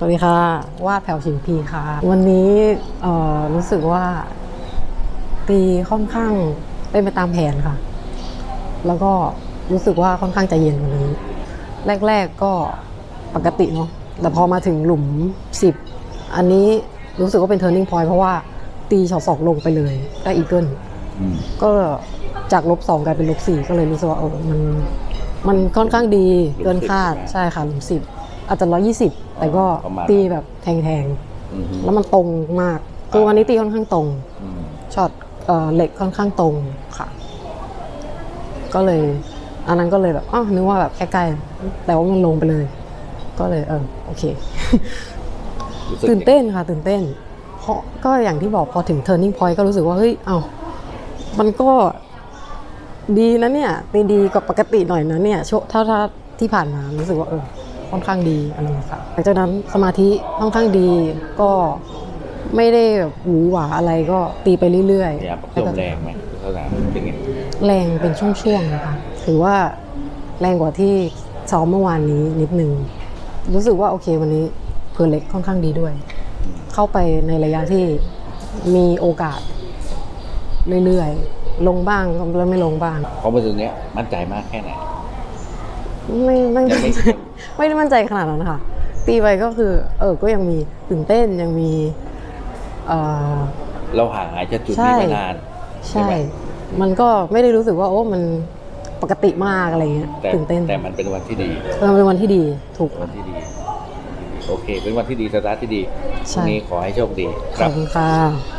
สวัสดีค่ะวาดแผ่วชิมพีค่ะ วันนี้เอ่อรู้สึกว่า ตีค่อนข้างเป็นไปตามแผนค่ะ แล้วก็รู้สึกว่าค่อนข้างใจเย็นวันนี้ แรก ๆก็ปกติเนาะแต่พอมาถึงหลุม 10 อันนี้รู้สึกว่าเป็น turning point เพราะว่าตีช็อตสองลงไปเลยได้อีเกิลอืมก็จากลบสองกลายเป็นลบสี่ก็เลยรู้สึกว่าเออมันมันค่อนข้างดีเกินคาดใช่ค่ะหลุมสิบ อาจจะร้อยี่สิบแต่ก็ตีแบบแทงอืมๆแล้วมันตรงมากคือวันนี้ตีค่อนข้างตรงอืมช็อตเอ่อเหล็กค่อนข้างตรงค่ะ ก็เลย อันนั้นก็เลยแบบอ้าวนึกว่าแบบใกล้ๆแต่ว่ามันลงไปเลย ก็เลยเออโอเค รู้สึกตื่นเต้นค่ะ ตื่นเต้น เพราะก็อย่างที่บอกพอถึง turning point ก็รู้สึกว่า เฮ้ย เอามันก็ดีนะเนี่ยตีดีกว่าปกติหน่อยนะเนี่ยโชถ้าถ้าที่ผ่านมารู้สึกว่าเออ ค่อนข้างดีอะไรอย่างเงี้ยค่ะหลังจากนั้นสมาธิค่อนข้างดีก็ไม่ได้แบบหวือหวาอะไรก็ตีไปเรื่อยพยายามประโยมแรงไหมเท่าไหร่เป็นไงแรงเป็นช่วงๆนะคะถือว่าแรงกว่าที่ซ้อมเมื่อวานนี้นิดนึง รู้สึกว่าโอเควันนี้เพอร์เล็กค่อนข้างดีด้วย เข้าไปในระยะที่มีโอกาสเรื่อยๆ ลงบ้างแล้วไม่ลงบ้างพอมาถึงเนี้ยมั่นใจมากแค่ไหน ไม่ไม่ยังไม่ไม่ได้มั่นใจขนาดนั้นค่ะ ตีไปก็คือ เออก็ยังมีตื่นเต้นยังมีเอ่อเราห่างหายจากจุดใช่นี้มานานใช่ใช่ไหมมันก็ไม่ได้รู้สึกว่าโอ้มันปกติมากอะไรเงี้ยแต่ตื่นเต้นแต่มันเป็นวันที่ดีเออมันเป็นวันที่ดีถูกเป็นวันที่ดี โอเค เป็นวันที่ดีสตาร์ทที่ดีใช่วันนี้ขอให้โชคดีขครัอบบคุณค่ะ